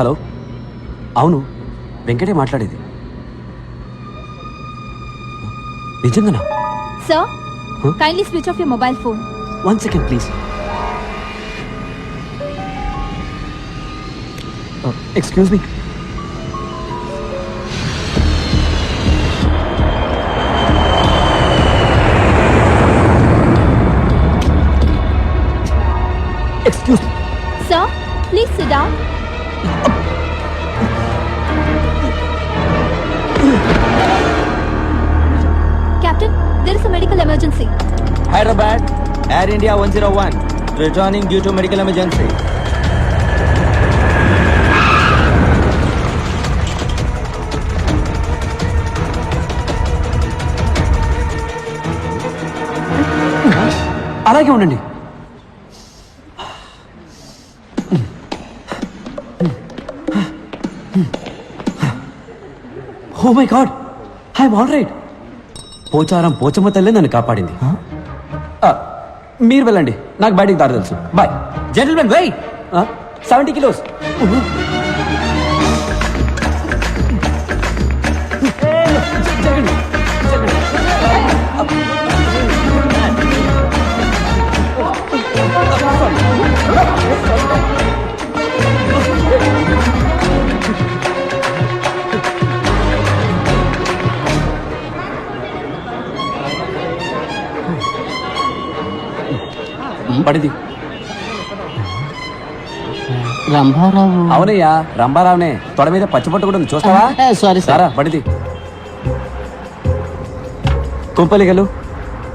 Hello అవును వెంకటే మాట్లాడేది నిజంగానా Huh? kindly switch off your mobile phone. One second please excuse me excuse Sir, please sit down. Captain, there is a medical emergency. Hyderabad, Air India 101, returning due to medical emergency. అలాగే ఉండండి ఓ my god I'm all right Pocharam Pochamma తల్లే నన్ను కాపాడింది. మీరు వెళ్ళండి. నాకు బయటికి దారి తెలుసు. Bye gentlemen weight seventy kilos పడిది. Rambharao. అవునయ్యా రంభారావునే. తొడ మీద పచ్చిపట్టు కూడా ఉంది. చూస్తావా? సారీ సార్ సారా పడిది. కుంపలిగలు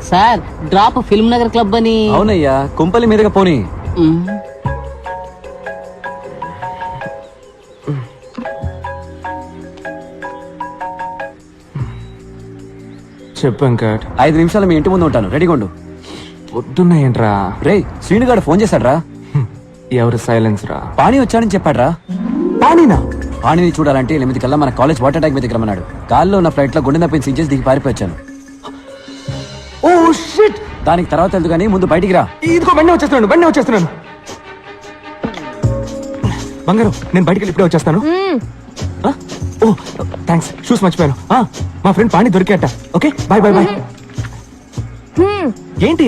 sir drop Film Nagar Club అని. అవునయ్యా కుంపలి మీదుగా పోనీ. మ్, చెప్పు వెంకట్ ఐదు నిమిషాలు మీ ఇంటి ముందు ఉంటాను. రెడీగా ఉండు. పొద్దున్నాయంట్రా రే శ్రీనుగాడు ఫోన్ చేశాడ్రా. ఎవరు సైలెన్స్ రా పాణి వచ్చాడని చెప్పాడ్రా. పానీనా పాణిని చూడాలంటే ఎనిమిది కల్లా మన కాలేజ్ వాటర్ ట్యాంక్ మీద రమ్మన్నాడు. గాల్లో ఉన్న ఫ్లైట్లో గుండె నొప్పిని సీజెస్ దిగి పారిపోయాను ఓ షిట్! దానికి తర్వాత వెళ్తూ కానీ ముందు బయటికి రా. ఇదిగో బండి వచ్చేస్తున్నాను బండి వచ్చేస్తున్నాను. బంగారు నేను బయటికి వెళ్ళి ఇప్పుడే వచ్చేస్తాను. ఆ? ఓ థ్యాంక్స్ షూస్ మర్చిపోయాను. ఆ, మా friend Pani దొరికేట. Okay bye bye bye. ఏంటి?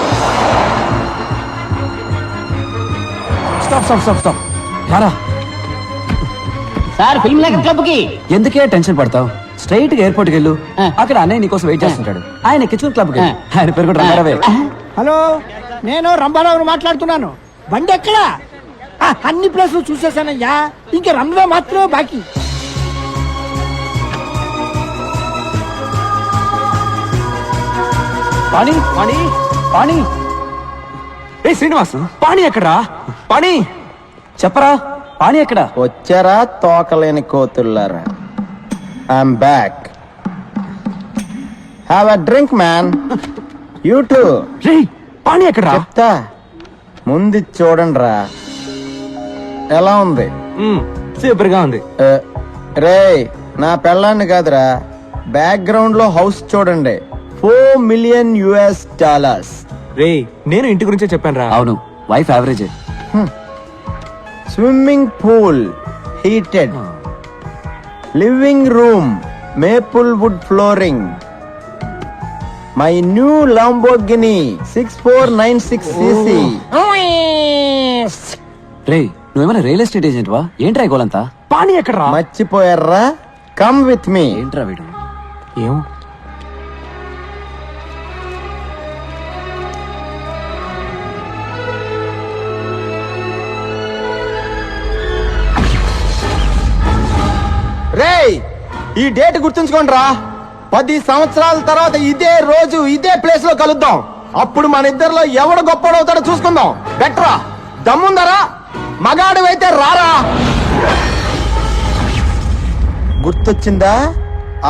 Stop stop stop stop. రారా. సార్ ఫిల్మ్ నగర్ క్లబ్కి ఎందుకే టెన్షన్ పడతావు? స్ట్రైట్గా ఎయిర్పోర్ట్కి వెళ్ళు. అక్కడ అన్నయ్య నీకోసం వెయిట్ చేస్తుంటాడు. ఆయన కిచెన్ క్లబ్కి. ఆయన పేరు కూడా రంగారావే హలో నేను రంభారావుని మాట్లాడుతున్నాను. బండి ఎక్కడా? ఆ, అన్ని ప్లేసులు చూసేసానయ్యా. ఇంకా రన్వే మాత్రమే బాకీ. పాణి పాణి పాణి ఏ శ్రీనివాస్ పాణి ఎక్కడా పాణి చెప్పరా పాణి ఎక్కడ? వచ్చారా తోకలేని కోతుల్లారా? I'm back have a drink man you too రే పాణి ఎక్కడా చెప్తా. ముందు చూడండి రా ఎలా ఉంది? సూపర్గా ఉంది. రే నా పెళ్ళాన్ని కాదురా. బ్యాక్గ్రౌండ్లో హౌస్ చూడండి. ఫోర్ మిలియన్ యుఎస్ డాలర్స్ రే నేను ఇంటి గురించే చెప్పాను రా అవును wife average swimming pool heated living room maple wood flooring my new Lamborghini six four nine six CC రే నువ్వేమైనా రియల్ ఎస్టేట్ ఏజెంట్ వా? ఏంట్రా గోలంతా? పాణి ఎక్కడా మర్చిపోయారా కమ్ విత్ మీ ఏంట్రా వీడు? ఏం రేయ్ ఈ డేట్ గుర్తుంచుకోండి రా పది సంవత్సరాల తర్వాత ఇదే రోజు ఇదే ప్లేస్లో కలుద్దాం. అప్పుడు మన ఇద్దరిలో ఎవడు గొప్పడవుతాడో చూసుకుందాం. బెటరా దమ్ముందరా? మగాడు అయితే రారా? గుర్తొచ్చిందా?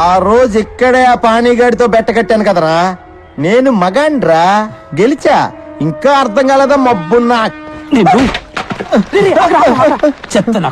ఆ రోజు ఇక్కడే ఆ పానీగాడితో బెట్ట కట్టాను కదరా. నేను మగాండ్రా గెలిచా. ఇంకా అర్థం కాలేదా మబ్బున్నా? నేను చెత్త నా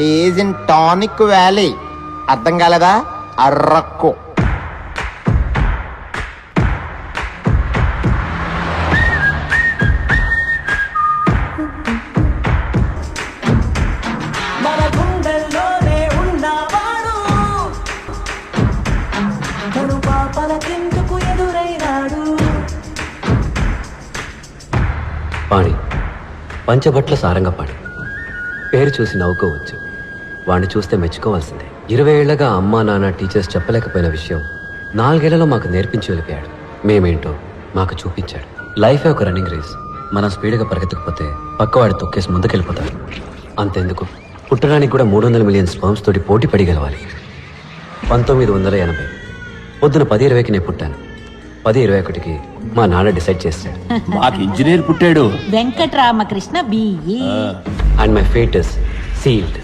ఈజ్ ఇన్ టానిక్ వ్యాలీ అర్థం కాలేదా? అర్రక్కు పాడి. పంచబట్ల సారంగా పాడి పేరు చూసి నవ్వుకోవచ్చు. వాణ్ణి చూస్తే మెచ్చుకోవాల్సిందే. ఇరవై ఏళ్ళగా అమ్మా నాన్న టీచర్స్ చెప్పలేకపోయిన విషయం నాలుగేళ్ళలో మాకు నేర్పించి వెళ్ళిపోయాడు. మేమేంటో మాకు చూపించాడు. లైఫే ఒక రన్నింగ్ రేస్ మనం స్పీడ్గా పరిగెత్తకపోతే పక్కవాడి తొక్కేసి ముందుకెళ్ళిపోతాడు. అంతెందుకు? పుట్టడానికి కూడా మూడు వందల మిలియన్ స్పర్మ్స్ తోటి పోటీ పడి గెలవాలి. పంతొమ్మిది వందల ఎనభై. పొద్దున పది ఇరవైకి నేను పుట్టాను. పది ఇరవై ఒకటికి మా నాన్న డిసైడ్ చేశాడు. మాకు ఇంజనీర్ పుట్టాడు. Venkataramakrishna BE and my fate is sealed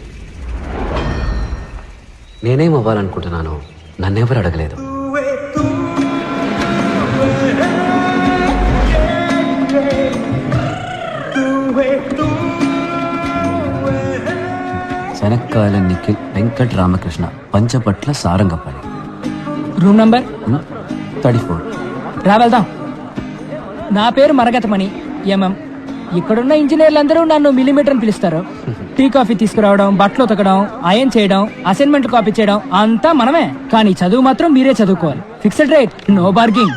నేనేం అవ్వాలనుకుంటున్నానో నన్నెవరు అడగలేదు. శనక్కాయల Nikhil Venkat Ramakrishna Panchapatla Sarangapalli. Room number? Thirty four. రా వెళ్దాం. నా పేరు మరగతమణి ఎంఎం. ఇక్కడున్న ఇంజనీర్లందరూ నన్ను మిల్లీమీటర్ అని పిలుస్తారు. టీ కాఫీ తీసుకురావడం బట్టలు ఉతకడం అయన్ చేయడం అసైన్మెంట్ కాపీ చేయడం అంతా మనమే. కానీ చదువు మాత్రం మీరే చదువుకోవాలి. ఫిక్స్డ్ రేట్ నో బార్గింగ్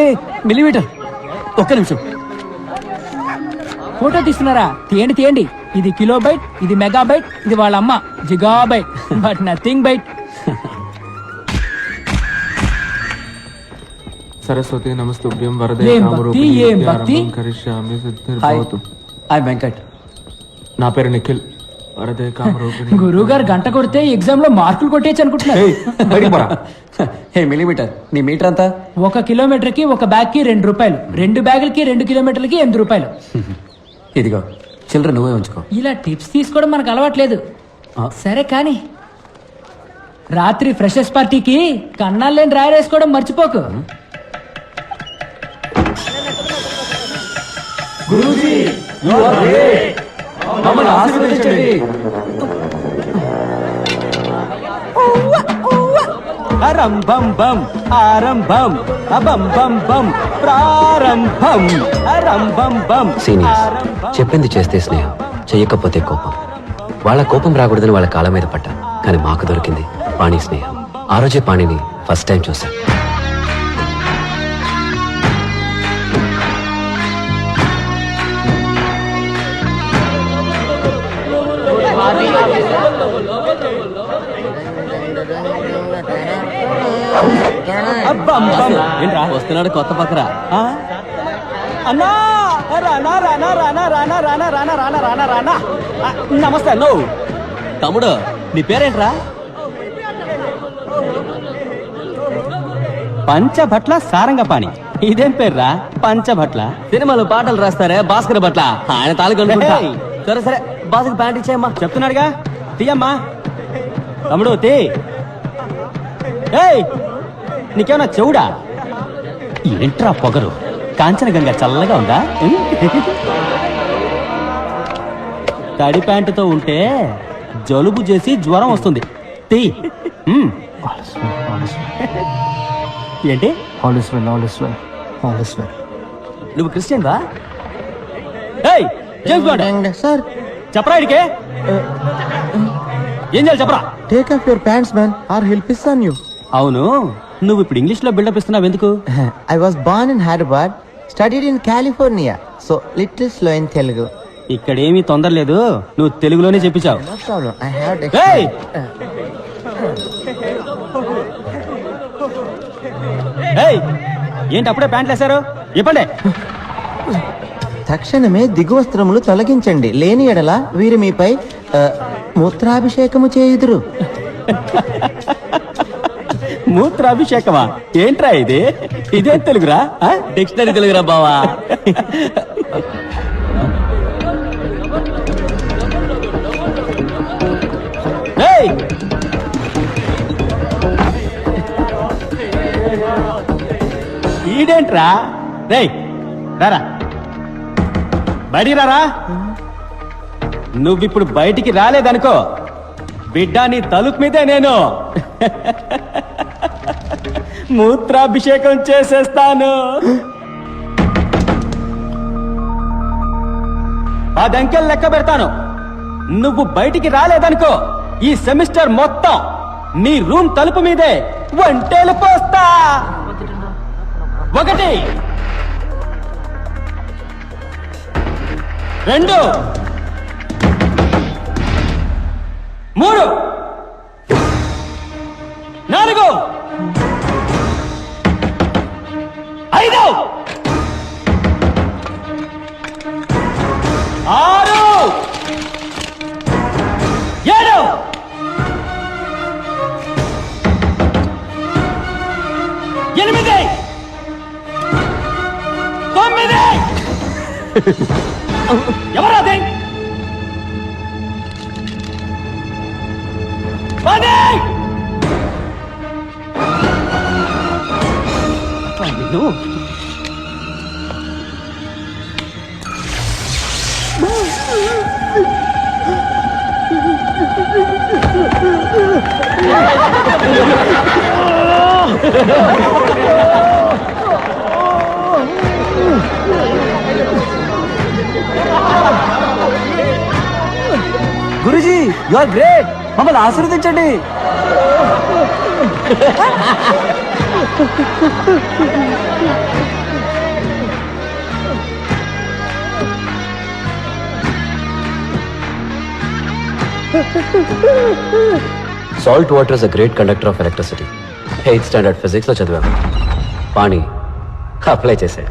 ఏ మిల్లీమీటర్ ఒక్క నిమిషం. ఫోటో తీస్తున్నారా తీయండి తీయండి. ఇది కిలో బైట్ ఇది మెగా బైట్ ఇది వాళ్ళ అమ్మ. Giga byte but nothing byte. Saraswati నమస్తుభ్యం వరదే ఏం కామరూపిణి భక్తి, ఏం విద్యారంభం భక్తి? కరిష్యామి హాయ్ సిద్ధిర్భవతు. హాయ్. వెంకట్. నా పేరు నిఖిల్ వరదే కామరూపిణి గురువు గారు గంట కొడితే ఎగ్జామ్లో మార్కులు కొట్టేయచ్చు అనుకుంటున్నారు. హే మిల్లీమీటర్ నీ మీటర్ అంతా ఒక కిలోమీటర్కి ఒక బ్యాగ్కి రెండు రూపాయలు. రెండు బ్యాగులకి రెండు కిలోమీటర్లకి ఎనిమిది రూపాయలు. ఇదిగో చిల్లర నువ్వే ఉంచుకో. ఇలా టిప్స్ తీసుకోవడం మనకు అలవాట్లేదు. సరే కానీ రాత్రి ఫ్రెషర్స్ పార్టీకి కన్నాలేని డ్రైవర్ వేసుకోవడం మర్చిపోకు. మమ్మల్ని ఆశీర్వదించండి. అరంభం బం ఆరంభం అబం బం బం ప్రారంభం అరంభం బం సీనియర్స్ చెప్పింది చేస్తే స్నేహం చెయ్యకపోతే కోపం. వాళ్ళ కోపం రాకూడదని వాళ్ళ కాళ్ళ మీద పడ్డా కానీ మాకు దొరికింది పాణి స్నేహం. ఆ రోజే పాణిని ఫస్ట్ టైం చూశాను. ఏంట్రా వస్తున్నాడు కొత్త పక్కరా అన్నా రానా రానా రానా రానా రానా రానా రానా రానా రానా నమస్తే అన్నో తమ్ముడు నీ పేరేంట్రా పంచభట్ల సారంగపాణి ఇదేం పేర్రా పంచభట్ల సినిమాలో పాటలు రాస్తారే భాస్కర్ భట్ల ఆయన తాలూకా సరే సరే భాస్కర్ ప్యాంట్ ఇచ్చేయమ్మా చెప్తున్నాడుగా తీయమ్మా తమ్ముడు తీ ఏయ్ నీకేమన్నా చెవుడా? ఏంట్రా పొగరు? కాంచనగంగా చల్లగా ఉందా? తడి ప్యాంటుతో ఉంటే జలుబు చేసి జ్వరం వస్తుంది. తీ. ఏంటి? నువ్వు క్రిస్టియన్ వా? సార్. చెప్పరా ఇడికే? ఏం చేయాలి చెప్పరా? Take off your pants man. Or help is on you. అవును. నువ్వు ఇప్పుడు ఇంగ్లీష్లో బిల్డప్ ఇస్తున్నావు ఎందుకు? I was born in Hyderabad studied in California so little slow in Telugu ఇక్కడ ఏమీ తొందర లేదు. నువ్వు తెలుగులోనే చెప్పించావు! ఏంటి అప్పుడే ప్యాంట్లు వేశారు? ఇవ్వండి. తక్షణమే దిగువస్త్రములు తొలగించండి. లేని ఎడల వీరు మీపై మూత్రాభిషేకము చేయుదురు. మూత్రాభిషేకమా? ఏంట్రా ఇది? ఇదేం తెలుగురా? డిక్షనరీ తెలుగురా బావా? ఏయ్! ఈడేంట్రా? రేయ్ రారా. బయటికి రారా? నువ్విప్పుడు బయటికి రాలేదనుకో బిడ్డ నీ తలుపు మీదే నేను. మూత్రాభిషేకం చేసేస్తాను. పది లెక్క పెడతాను. నువ్వు బయటికి రాలేదనుకో ఈ సెమిస్టర్ మొత్తం నీ రూమ్ తలుపు మీదే వంటేలు పోస్తా. ఒకటి. రెండు. మూడు. ఐదు. ఆరు. ఏడు. ఎనిమిది. తొమ్మిది. ఎవరది పది. నిన్ను గురుజీ యు ఆర్ గ్రేట్. మమ్మల్ని ఆశీర్వదించండి. Salt water is a great conductor of electricity eighth standard ఫిజిక్స్లో చదివాము పాణి అప్లై చేశా